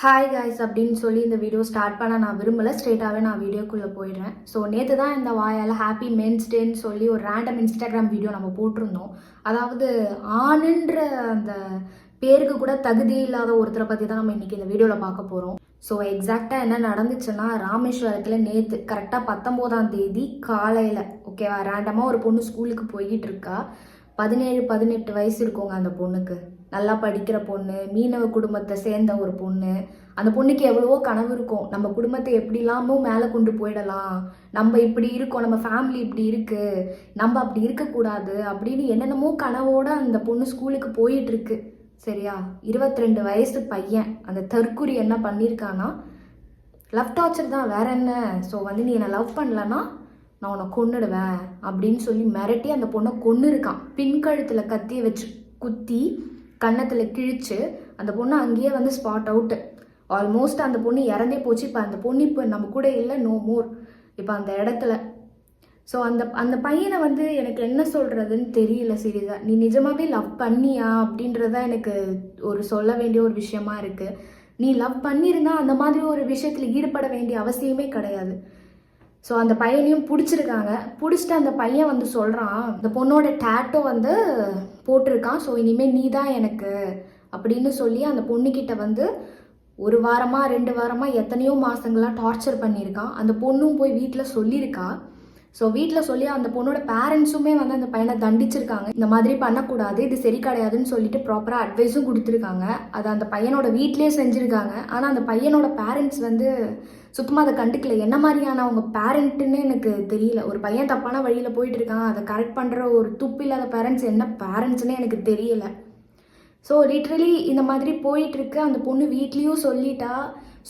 Hi guys அப்படின்னு சொல்லி இந்த வீடியோ ஸ்டார்ட் பண்ண நான் விரும்பல. ஸ்ட்ரெயிட்டாகவே நான் வீடியோக்குள்ளே போயிடுறேன். ஸோ நேற்று தான் இந்த வாயால் ஹாப்பி மென்ஸ் டேன்னு சொல்லி ஒரு ரேண்டம் இன்ஸ்டாகிராம் வீடியோ நம்ம போட்டிருந்தோம். அதாவது ஆணுன்ற அந்த பேருக்கு கூட தகுதி இல்லாத ஒருத்தரை பற்றி தான் நம்ம இன்றைக்கி இந்த வீடியோவில் பார்க்க போகிறோம் ஸோ எக்ஸாக்டாக என்ன நடந்துச்சுன்னா ராமேஸ்வரத்தில் நேற்று கரெக்டாக பத்தொம்போதாம் தேதி காலையில் ஓகேவா ரேண்டமாக ஒரு பொண்ணு ஸ்கூலுக்கு போய்கிட்டு இருக்கா. பதினேழு பதினெட்டு வயசு இருக்கோங்க அந்த பொண்ணுக்கு. நல்லா படிக்கிற பொண்ணு மீனவ குடும்பத்தை சேர்ந்த ஒரு பொண்ணு. அந்த பொண்ணுக்கு எவ்வளவோ கனவு இருக்கும். நம்ம குடும்பத்தை எப்படிலாமோ மேலே கொண்டு போயிடலாம். நம்ம இப்படி இருக்கோம் நம்ம ஃபேமிலி இப்படி இருக்கு. நம்ம அப்படி இருக்கக்கூடாது அப்படின்னு என்னென்னமோ கனவோட அந்த பொண்ணு ஸ்கூலுக்கு போயிட்டு இருக்கு சரியா? இருபத்தி ரெண்டு வயசு பையன். அந்த தற்குறி என்ன பண்ணியிருக்கான்னா லவ் டார்ச்சர் தான். வேற என்ன? ஸோ வந்து நீ என்னை லவ் பண்ணலன்னா நான் உன்னை கொன்னுடுவேன் அப்படின்னு சொல்லி மிரட்டி அந்த பொண்ணை கொன்னு இருக்கான் பின்கழுத்தில் கத்தியை வச்சு குத்தி கன்னத்தில் கிழிச்சு அந்த பொண்ணு அங்கேயே வந்து ஸ்பாட் அவுட்டு ஆல்மோஸ்ட் அந்த பொண்ணு இறந்தே போச்சு. இப்போ அந்த பொண்ணு இப்போ நம்ம கூட இல்லை நோ மோர் இப்போ அந்த இடத்துல. ஸோ அந்த அந்த பையனை வந்து எனக்கு என்ன சொல்கிறதுன்னு தெரியல சீரியஸாக நீ நிஜமாகவே லவ் பண்ணியா அப்படின்றத எனக்கு ஒரு சொல்ல வேண்டிய ஒரு விஷயமா இருக்குது நீ லவ் பண்ணியிருந்தா அந்த மாதிரி ஒரு விஷயத்தில் ஈடுபட வேண்டிய அவசியமே கிடையாது. ஸோ அந்த பையனையும் பிடிச்சிருக்காங்க. பிடிச்சிட்டு அந்த பையன் வந்து சொல்கிறான் அந்த பொண்ணோட டேட்டோ வந்து போட்டிருக்கான். ஸோ இனிமேல் நீ தான் எனக்கு அப்படின்னு சொல்லி அந்த பொண்ணுக்கிட்ட வந்து ஒரு வாரமாக ரெண்டு வாரமாக எத்தனையோ மாதங்களாக டார்ச்சர் பண்ணியிருக்கான். அந்த பொண்ணும் போய் வீட்டில் சொல்லியிருக்கா. ஸோ வீட்டில் சொல்லி அந்த பொண்ணோட பேரண்ட்ஸுமே வந்து அந்த பையனை தண்டிச்சிருக்காங்க. இந்த மாதிரி பண்ணக்கூடாது இது சரி கிடையாதுன்னு சொல்லிட்டு ப்ராப்பராக அட்வைஸும் கொடுத்துருக்காங்க. அது அந்த பையனோட வீட்லேயே செஞ்சுருக்காங்க. ஆனால் அந்த பையனோட பேரண்ட்ஸ் வந்து சுத்தமாக அதை கண்டுக்கல. என்ன மாதிரியான அவங்க பேரண்ட்டுன்னு எனக்கு தெரியல. ஒரு பையன் தப்பான வழியில் போயிட்டு இருக்கான். அதை கரெக்ட் பண்ணுற ஒரு துப்பு இல்லாத பேரண்ட்ஸ் என்ன பேரண்ட்ஸ்னே எனக்கு தெரியல. ஸோ லிட்ரலி இந்த மாதிரி போயிட்டுருக்கு அந்த பொண்ணு வீட்லேயும் சொல்லிட்டா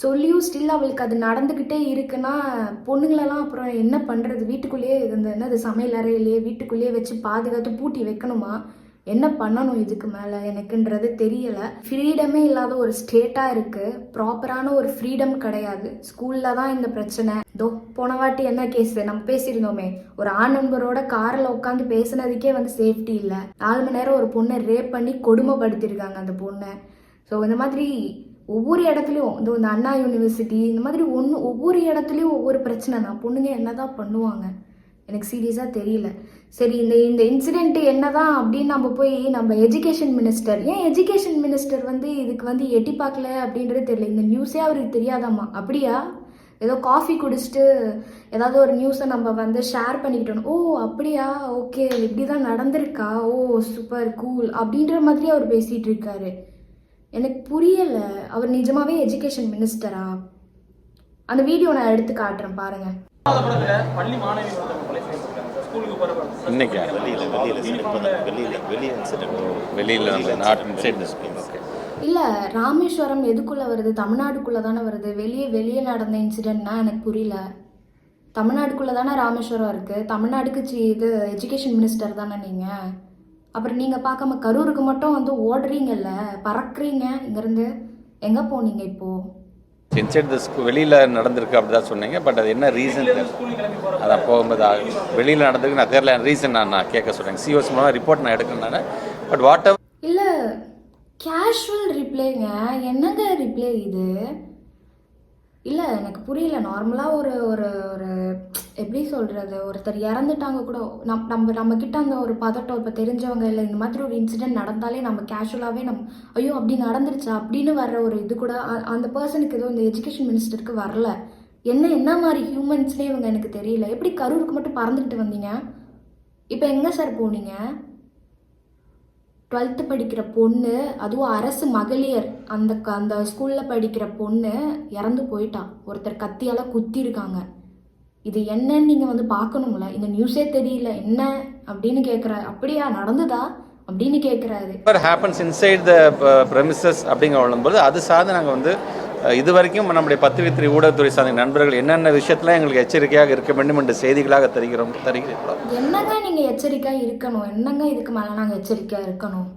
சொல்லியும் ஸ்டில் அவளுக்கு அது நடந்துக்கிட்டே இருக்குன்னா பொண்ணுங்களெல்லாம் அப்புறம் என்ன பண்ணுறது வீட்டுக்குள்ளேயே இந்த என்னது சமையல் அறையிலேயே வீட்டுக்குள்ளேயே வச்சு பாதுகாத்து பூட்டி வைக்கணுமா? என்ன பண்ணணும் இதுக்கு மேலே? எனக்குன்றது தெரியலை. ஃப்ரீடமே இல்லாத ஒரு ஸ்டேட்டாக இருக்குது ப்ராப்பரான ஒரு ஃப்ரீடம் கிடையாது. ஸ்கூலில் தான் இந்த பிரச்சனை. தோ போன வாட்டி என்ன கேஸ் நம்ம பேசியிருந்தோமே. ஒரு ஆண் நண்பரோட காரில் உட்காந்து பேசுனதுக்கே வந்து சேஃப்டி இல்லை. நாலு மணி நேரம் ஒரு பொண்ணை ரேப் பண்ணி கொடுமைப்படுத்தியிருக்காங்க அந்த பொண்ணை. ஸோ இந்த மாதிரி ஒவ்வொரு இடத்துலையும் இந்த இந்த அண்ணா யூனிவர்சிட்டி இந்த மாதிரி ஒன்று ஒவ்வொரு இடத்துலையும் ஒவ்வொரு பிரச்சனை தான். பொண்ணுங்க என்னதான் பண்ணுவாங்க? எனக்கு சீரியஸாக தெரியல. சரி இந்த இந்த இன்சிடெண்ட் என்னதான் அப்படின்னு நம்ம போய் நம்ம எஜுகேஷன் மினிஸ்டர் ஏன் எஜுகேஷன் மினிஸ்டர் வந்து இதுக்கு வந்து எட்டி பார்க்கல அப்படின்றது தெரியல. இந்த நியூஸே அவருக்கு தெரியாதாம்மா? அப்படியா? ஏதோ காஃபி குடிச்சிட்டு ஏதாவது ஒரு நியூஸை நம்ம வந்து ஷேர் பண்ணிக்கிட்டோம். ஓ அப்படியா? ஓகே இப்படி தான் நடந்திருக்கா? ஓ சூப்பர் கூல் அப்படின்ற மாதிரி அவர் பேசிகிட்டு இருக்காரு. எனக்கு புரியலை. அவர் நிஜமாவே எஜுகேஷன் மினிஸ்டரா அந்த வீடியோ நான் எடுத்து காட்டுறேன் பாருங்கள் படத்துல பள்ளி மாணவி இன்னைக்கா? வெளியில இல்லை ராமேஸ்வரம் எதுக்குள்ளே வருது? தமிழ்நாடுக்குள்ளே தானே வருது? வெளியே வெளியே நடந்த இன்சிடென்ட்னா எனக்கு புரியல. தமிழ்நாடுக்குள்ளே தானே ராமேஸ்வரம் இருக்குது தமிழ்நாடுக்கு சி இது எஜுகேஷன் மினிஸ்டர் தானே நீங்கள் அப்புறம் நீங்கள் பார்க்காம கரூருக்கு மட்டும் வந்து ஓடுறீங்கல்ல பறக்குறீங்க. இங்கேருந்து எங்கே போனீங்க இப்போது இன்சைட் த ஸ்கூல் வெளியில் நடந்திருக்கு அப்படி தான் சொன்னீங்க பட் அது என்ன ரீசன் அதான் போகும்போது வெளியில் நடந்திருக்கு நான் தெரியல ரீசன் நான் நான் கேட்க சொல்கிறேன் சிஓஸ் மூலமாக ரிப்போர்ட் நான் எடுக்கணும் பட் வாட் எவர் இல்லை கேஷுவல் ரிப்ளைங்க என்னங்க ரிப்ளை இது? இல்லை எனக்கு புரியல. நார்மலாக ஒரு ஒரு ஒரு எப்படி சொல்கிறது ஒருத்தர் இறந்துட்டாங்க கூட நம் நம்ம நம்மக்கிட்ட அந்த ஒரு பதட்டம் இப்போ தெரிஞ்சவங்க இல்லை இந்த மாதிரி ஒரு இன்சிடென்ட் நடந்தாலே நம்ம கேஷுவலாகவே நம் ஐயோ அப்படி நடந்துருச்சா? அப்படின்னு வர்ற ஒரு இது கூட அந்த பர்சனுக்கு எதுவும் இந்த எஜுகேஷன் மினிஸ்டருக்கு வரல. என்ன என்ன மாதிரி ஹியூமன்ஸ்னே இவங்க எனக்கு தெரியல. எப்படி கரூருக்கு மட்டும் பறந்துக்கிட்டு வந்தீங்க? இப்போ எங்கே சார் போனீங்க? டுவெல்த்து படிக்கிற பொண்ணு அதுவும் அரசு மகளிர் அந்த க- அந்த ஸ்கூலில் படிக்கிற பொண்ணு இறந்து போயிட்டான் ஒருத்தர் கத்தியால் குத்திருக்காங்க. இது என்னன்னு நீங்கள் வந்து பார்க்கணும்ல? இந்த நியூஸே தெரியல. என்ன அப்படின்னு கேட்குற அப்படியா? நடந்ததா? அப்படின்னு கேட்குறாரு what happens inside the premises அப்படிங்கிற வரும்போது அது சார்ந்து நாங்கள் வந்து இது வரைக்கும் நம்முடைய பத்து வித்திரி ஊடகத்துறை சார்ந்த நண்பர்கள் என்னென்ன விஷயத்தில் எங்களுக்கு எச்சரிக்கையாக இருக்க வேண்டும் என்ற செய்திகளாக தருகிறோம் தருகிறோம் என்னங்க நீங்கள் எச்சரிக்கையாக இருக்கணும்? என்னங்க இதுக்கு மேலே நாங்கள் எச்சரிக்கையாக இருக்கணும்?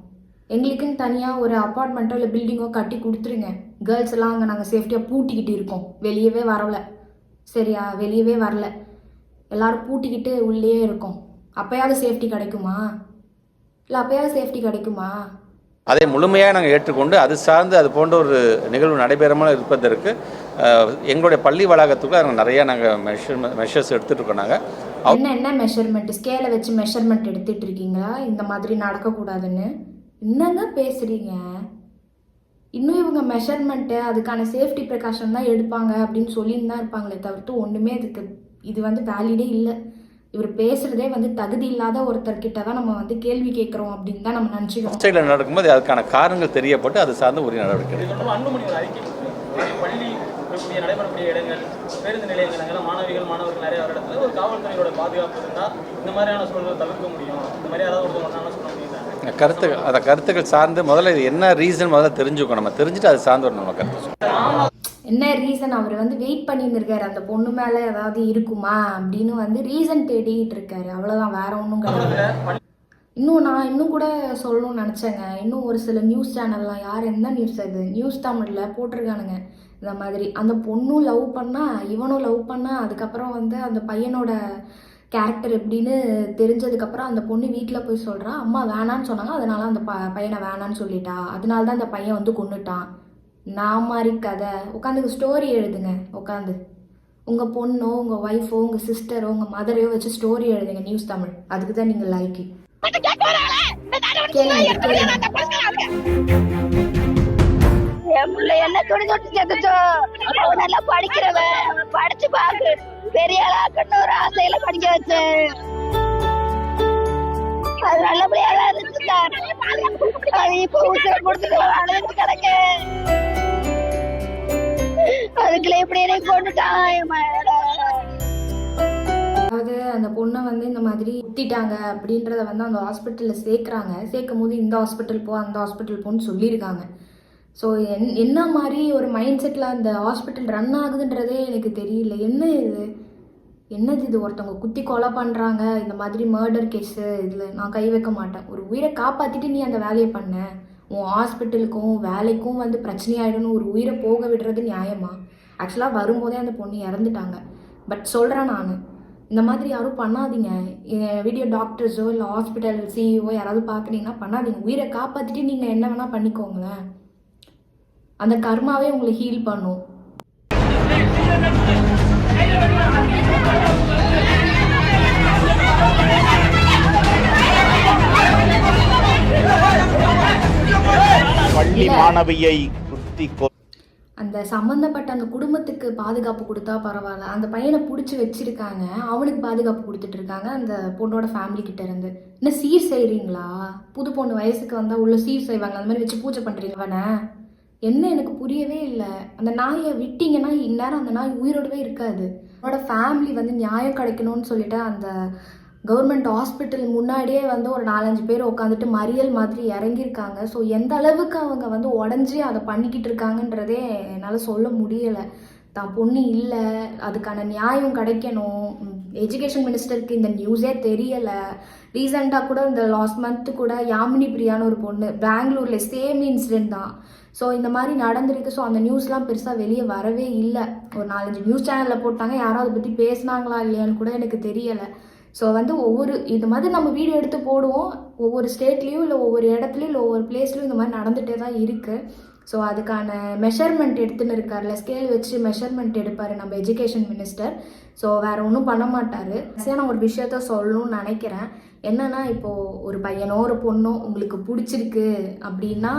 எங்களுக்குன்னு தனியாக ஒரு அப்பார்ட்மெண்ட்டோ இல்லை பில்டிங்கோ கட்டி கொடுத்துருங்க. கேர்ள்ஸ் எல்லாம் அங்கே நாங்கள் சேஃப்டியாக பூட்டிக்கிட்டு இருக்கோம். வெளியவே வரல. சரியா வெளியவே வரல. எல்லாரும் பூட்டிக்கிட்டு உள்ளே இருக்கோம். அப்போயாவது சேஃப்டி கிடைக்குமா? இல்லை அப்போயாவது சேஃப்டி கிடைக்குமா? அதை முழுமையாக நாங்கள் ஏற்றுக்கொண்டு அது சார்ந்து அது போன்ற ஒரு நிகழ்வு நடைபெறாமல் இருப்பதற்கு எங்களுடைய பள்ளி வளாகத்துக்குள்ள நாங்கள் நிறைய நாங்கள் மெஷர் மெஷர்ஸ் எடுத்துகிட்டு இருக்கோம் நாங்கள் என்ன என்ன மெஷர்மெண்ட் ஸ்கேலை வச்சு மெஷர்மெண்ட் எடுத்துட்டு இருக்கீங்களா? இந்த மாதிரி நடக்கக்கூடாதுன்னு. என்னங்க பேசுறீங்க? இன்னும் இவங்க மெஷர்மெண்ட்டு அதுக்கான சேஃப்டி ப்ரிகாஷன் தான் எடுப்பாங்க அப்படின்னு சொல்லின்னு தான் இருப்பாங்களே தவிர்த்து ஒன்றுமே இதுக்கு இது வந்து வேலிடே இல்லை. இவர் பேசுறதே வந்து தகுதி இல்லாத ஒருத்தர்கிட்ட தான் நம்ம வந்து கேள்வி கேட்குறோம் அப்படின்னு தான் நம்ம நினச்சிக்கிறோம். சைடில் நடக்கும்போது அதுக்கான காரணங்கள் தெரியப்பட்டு அது சார்ந்த உரிய நடவடிக்கை இருக்கக்கூடிய நடைபெறக்கூடிய இடங்கள் பேருந்து நிலையங்கள் அங்கெல்லாம் மாணவிகள் மாணவர்கள் நிறைய வர இடத்துல ஒரு காவல்துறையோட பாதுகாப்பு இருந்தால் இந்த மாதிரியான சூழலை தவிர்க்க முடியும். இந்த மாதிரி யாராவது ஒருத்தர் சொல்ல முடியுங்க கருத்துக்கள் அந்த கருத்துக்கள் சார்ந்து முதல்ல இது என்ன ரீசன் முதல்ல தெரிஞ்சுக்கணும். நம்ம தெரிஞ்சுட்டு அது சார்ந்து நம்ம கருத்து. என்ன ரீசன் அவர் வந்து வெயிட் பண்ணியிருந்திருக்காரு. அந்த பொண்ணு மேலே ஏதாவது இருக்குமா அப்படின்னு வந்து ரீசன் தேடிட்டு இருக்காரு. அவ்வளோதான் வேற ஒன்றும் கிடையாது. இன்னும் நான் இன்னும் கூட சொல்லணும்னு நினச்சேங்க. இன்னும் ஒரு சில நியூஸ் சேனல்லாம் யார் எந்த நியூஸ் அது? நியூஸ் தமிழில் போட்டிருக்கானுங்க. இந்த மாதிரி. அந்த பொண்ணும் லவ் பண்ணா இவனும் லவ் பண்ணா அதுக்கப்புறம் வந்து அந்த பையனோட கேரக்டர் எப்படின்னு தெரிஞ்சதுக்கப்புறம் அந்த பொண்ணு வீட்டில் போய் சொல்கிறா அம்மா வேணான்னு சொன்னாங்க அதனால அந்த ப பையனை வேணான்னு சொல்லிட்டா. அதனால தான் அந்த பையன் வந்து கொன்னுட்டான். நான் மாதிரி கதை. உட்காந்து ஸ்டோரி எழுதுங்க உட்காந்து உங்கள் பொண்ணோ உங்கள் ஒய்ஃபோ உங்கள் சிஸ்டரோ உங்கள் மதரையோ வச்சு ஸ்டோரி எழுதுங்க நியூஸ் தமிழ். அதுக்கு தான் நீங்கள் லைக்கி என் பிள்ளை என்ன துணி தொட்டு சேர்த்துச்சோ நல்லா படிக்கிறவன். படிச்சு பாக்கு பெரிய ஒரு ஆசையில படிக்க வச்சேன். அது நல்லபடியா தான் இருந்துச்சு சார். அது இப்ப உசுர கொடுத்துட்டு அழுது கிடக்க அதுக்குள்ள எப்படி எனக்கு கொண்டுட்டான் அதாவது அந்த பொண்ணை வந்து இந்த மாதிரி குத்திட்டாங்க அப்படின்றத வந்து அந்த ஹாஸ்பிட்டலில் சேர்க்குறாங்க. சேர்க்கும் போது இந்த ஹாஸ்பிட்டல் போ அந்த ஹாஸ்பிட்டல் போன்னு சொல்லியிருக்காங்க. ஸோ என் என்ன மாதிரி ஒரு மைண்ட் செட்டில் அந்த ஹாஸ்பிட்டல் ரன் ஆகுதுன்றதே எனக்கு தெரியல. என்ன இது? என்னது இது? ஒருத்தவங்க குத்தி கொலை பண்ணுறாங்க இந்த மாதிரி மர்டர் கேஸு இதில் நான் கை வைக்க மாட்டேன். ஒரு உயிரை காப்பாற்றிட்டு நீ அந்த வேலையை பண்ண. உன் ஹாஸ்பிட்டலுக்கும் வேலைக்கும் வந்து பிரச்சனையாயிடும்னு ஒரு உயிரை போக விடுறது நியாயமா? ஆக்சுவலாக வரும்போதே அந்த பொண்ணு இறந்துட்டாங்க. பட் சொல்கிறேன் நான். இந்த மாதிரி யாரும் பண்ணாதீங்க. வீடியோ டாக்டர்ஸோ இல்லை ஹாஸ்பிட்டல் சிஇஓ யாராவது பார்க்குறீங்கன்னா பண்ணாதீங்க. உயிரை காப்பாற்றிட்டு நீங்கள் என்ன வேணால் பண்ணிக்கோங்களேன். அந்த கர்மாவே உங்களை ஹீல் பண்ணும். பள்ளி மாணவியை குத்தி அந்த சம்மந்தப்பட்ட அந்த குடும்பத்துக்கு பாதுகாப்பு கொடுத்தா பரவாயில்ல. அந்த பையனை பிடிச்சி வச்சிருக்காங்க. அவனுக்கு பாதுகாப்பு கொடுத்துட்டு இருக்காங்க. அந்த பொண்ணோட ஃபேமிலி கிட்ட இருந்து. இன்னும் சீர் செய்கிறீங்களா புது பொண்ணு வயசுக்கு வந்தால் உள்ள சீர் செய்வாங்க. அந்த மாதிரி வச்சு பூஜை பண்ணுறீங்க அவனை? என்ன எனக்கு புரியவே இல்லை. அந்த நாயை விட்டிங்கன்னா இந்நேரம் அந்த நாய் உயிரோடவே இருக்காது. அவனோட ஃபேமிலி வந்து நியாயம் கிடைக்கணும்னு சொல்லிட்டு அந்த கவர்மெண்ட் ஹாஸ்பிட்டல் முன்னாடியே வந்து ஒரு நாலஞ்சு பேர் உட்காந்துட்டு மறியல் மாதிரி இறங்கியிருக்காங்க. ஸோ எந்த அளவுக்கு அவங்க வந்து உடஞ்சி அதை பண்ணிக்கிட்டு இருக்காங்கன்றதே என்னால் சொல்ல முடியலை. தான் பொண்ணு இல்லை. அதுக்கான நியாயம் கிடைக்கணும். எஜுகேஷன் மினிஸ்டருக்கு இந்த நியூஸே தெரியலை. ரீசெண்டாக கூட இந்த லாஸ்ட் மந்த்து கூட யாமினி பிரியான்னு ஒரு பொண்ணு பெங்களூரில் சேம் இன்சிடென்ட் தான். ஸோ இந்த மாதிரி நடந்திருக்கு. ஸோ அந்த நியூஸ்லாம் பெருசாக வெளியே வரவே இல்லை. ஒரு நாலஞ்சு நியூஸ் சேனலில் போட்டாங்க. யாரும் அதை பற்றி பேசுனாங்களா இல்லையான்னு கூட எனக்கு தெரியலை. ஸோ வந்து ஒவ்வொரு இது மாதிரி நம்ம வீடியோ எடுத்து போடுவோம். ஒவ்வொரு ஸ்டேட்லேயும் இல்லை ஒவ்வொரு இடத்துலையும் இல்லை ஒவ்வொரு பிளேஸ்லையும் இந்த மாதிரி நடந்துகிட்டே தான் இருக்குது ஸோ அதுக்கான மெஷர்மெண்ட் எடுத்துன்னு இருக்கார்ல ஸ்கேல் வச்சு மெஷர்மெண்ட் எடுப்பார் நம்ம எஜுகேஷன் மினிஸ்டர் ஸோ வேறு ஒன்றும் பண்ண மாட்டார். நான் ஒரு விஷயத்த சொல்லணும்னு நினைக்கிறேன். என்னன்னா இப்போது ஒரு பையனோ ஒரு பொண்ணோ உங்களுக்கு பிடிச்சிருக்கு அப்படின்னா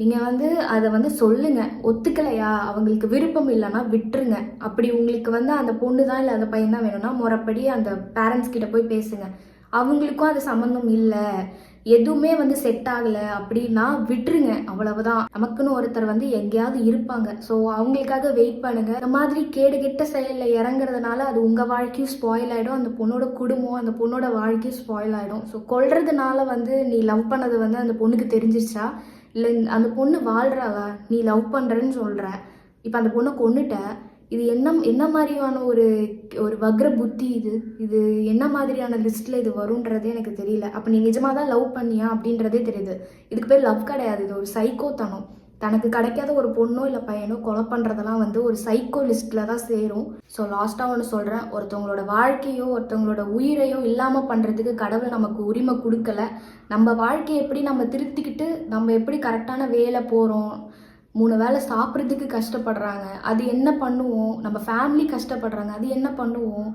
நீங்கள் வந்து அதை வந்து சொல்லுங்கள் ஒத்துக்கலையா? அவங்களுக்கு விருப்பம் இல்லைன்னா விட்டுருங்க. அப்படி உங்களுக்கு வந்து அந்த பொண்ணு தான் இல்லை அந்த பையன் தான் வேணும்னா முறைப்படி அந்த பேரண்ட்ஸ் கிட்ட போய் பேசுங்க. அவங்களுக்கும் அது சம்மந்தம் இல்லை. எதுவுமே வந்து செட் ஆகலை அப்படின்னா விட்டுருங்க. அவ்வளவுதான். நமக்குன்னு ஒருத்தர் வந்து எங்கேயாவது இருப்பாங்க. ஸோ அவங்களுக்காக வெயிட் பண்ணுங்க. இந்த மாதிரி கேடு கெட்ட செயலில் இறங்குறதுனால அது உங்கள் வாழ்க்கையும் ஸ்பாயில் ஆகிடும் அந்த பொண்ணோட குடும்பம் அந்த பொண்ணோட வாழ்க்கையும் ஸ்பாயில் ஆகிடும் ஸோ கொள்றதுனால வந்து நீ லவ் பண்ணது வந்து அந்த பொண்ணுக்கு தெரிஞ்சிருச்சா? இல்லை அந்த பொண்ணு வாழ்றாளா நீ லவ் பண்ணுறேன்னு சொல்கிற இப்போ அந்த பொண்ணை கொண்டுட்ட இது என்ன என்ன மாதிரியான ஒரு ஒரு வக்ர புத்தி இது? இது என்ன மாதிரியான லிஸ்ட்டில் இது வரும்ன்றதே எனக்கு தெரியல. அப்போ நீ நிஜமாக தான் லவ் பண்ணியா அப்படின்றதே தெரியுது. இதுக்கு பேர் லவ் கிடையாது. இது ஒரு சைக்கோத்தனம் தனக்கு கிடைக்காத ஒரு பொண்ணோ இல்லை பையனோ கொலை பண்ணுறதெல்லாம் வந்து ஒரு சைக்கோ லிஸ்ட்டில் தான் சேரும். ஸோ லாஸ்ட்டாக ஒன்று சொல்கிறேன் ஒருத்தவங்களோட வாழ்க்கையோ ஒருத்தவங்களோட உயிரையோ இல்லாமல் பண்ணுறதுக்கு கடவுள் நமக்கு உரிமை கொடுக்கல. நம்ம வாழ்க்கையை எப்படி நம்ம திருத்திக்கிட்டு நம்ம எப்படி கரெக்டான வேலை போகிறோம் மூணு வேளை சாப்பிட்றதுக்கு கஷ்டப்படுறாங்க. அது என்ன பண்ணுவோம்? நம்ம ஃபேமிலி கஷ்டப்படுறாங்க. அது என்ன பண்ணுவோம்?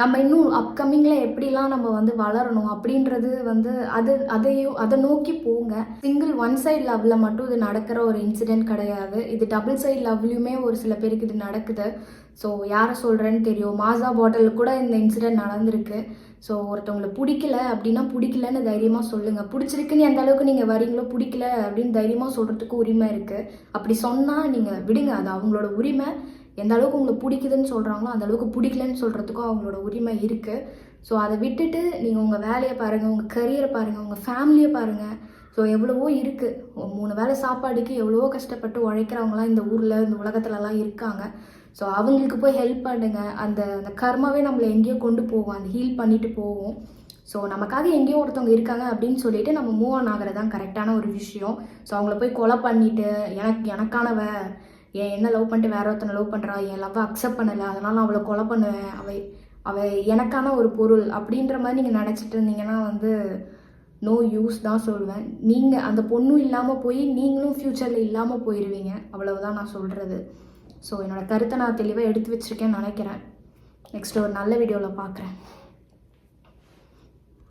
நம்ம இன்னும் அப்கமிங்கில் எப்படிலாம் நம்ம வந்து வளரணும் அப்படின்றது வந்து அது அதையும் அதை நோக்கி போங்க. சிங்கிள் ஒன் சைடு லவ்வில் மட்டும் இது நடக்கிற ஒரு இன்சிடென்ட் கிடையாது. இது டபுள் சைடு லவ்லையுமே ஒரு சில பேருக்கு இது நடக்குது. ஸோ யாரை சொல்கிறேன்னு தெரியும். மாசா பாட்டில் கூட இந்த இன்சிடென்ட் நடந்திருக்கு. ஸோ ஒருத்தவங்களை பிடிக்கல அப்படின்னா பிடிக்கலன்னு தைரியமாக சொல்லுங்கள் பிடிச்சிருக்குன்னு எந்த அளவுக்கு நீங்கள் வரீங்களோ பிடிக்கல அப்படின்னு தைரியமாக சொல்கிறதுக்கு உரிமை இருக்குது அப்படி சொன்னால் நீங்கள் விடுங்க. அது அவங்களோட உரிமை. எந்த அளவுக்கு உங்களுக்கு பிடிக்குதுன்னு சொல்கிறாங்களோ அந்த அளவுக்கு பிடிக்கலன்னு சொல்கிறதுக்கும் அவங்களோட உரிமை இருக்குது ஸோ அதை விட்டுட்டு நீங்கள் உங்கள் வேலையை பாருங்கள் உங்கள் கரியரை பாருங்கள் உங்கள் ஃபேமிலியை பாருங்கள் ஸோ எவ்வளவோ இருக்குது மூணு வேளை சாப்பாடுக்கு எவ்வளவோ கஷ்டப்பட்டு உழைக்கிறவங்களாம் இந்த ஊரில் இந்த உலகத்துலலாம் இருக்காங்க. ஸோ அவங்களுக்கு போய் ஹெல்ப் பண்ணுங்க. அந்த அந்த கர்மாவே நம்மளை எங்கேயோ கொண்டு போவோம் அந்த ஹீல் பண்ணிட்டு போவோம் ஸோ நமக்காக எங்கேயோ ஒருத்தவங்க இருக்காங்க அப்படின்னு சொல்லிட்டு நம்ம மூவ் ஆன் ஆகிறது தான் கரெக்டான ஒரு விஷயம். ஸோ அவங்கள போய் கொலை பண்ணிட்டு எனக்கு எனக்கானவ என் என்ன லவ் பண்ணிட்டு வேற ஒருத்தனை லவ் பண்ணுறா என் லவ்வை அக்செப்ட் பண்ணலை. அதனால் நான் அவளை கொலை பண்ணுவேன் அவை அவள் எனக்கான ஒரு பொருள் அப்படின்ற மாதிரி நீங்கள் நினச்சிட்டு இருந்தீங்கன்னா வந்து நோ யூஸ் தான் சொல்லுவேன். நீங்கள் அந்த பொண்ணும் இல்லாமல் போய் நீங்களும் ஃப்யூச்சரில் இல்லாமல் போயிடுவீங்க அவ்வளவுதான் நான் சொல்கிறது ஸோ என்னோட கருத்தை நான் தெளிவாக எடுத்து வச்சிருக்கேன்னு நினைக்கிறேன். நெக்ஸ்ட் ஒரு நல்ல வீடியோவில் பார்க்குறேன்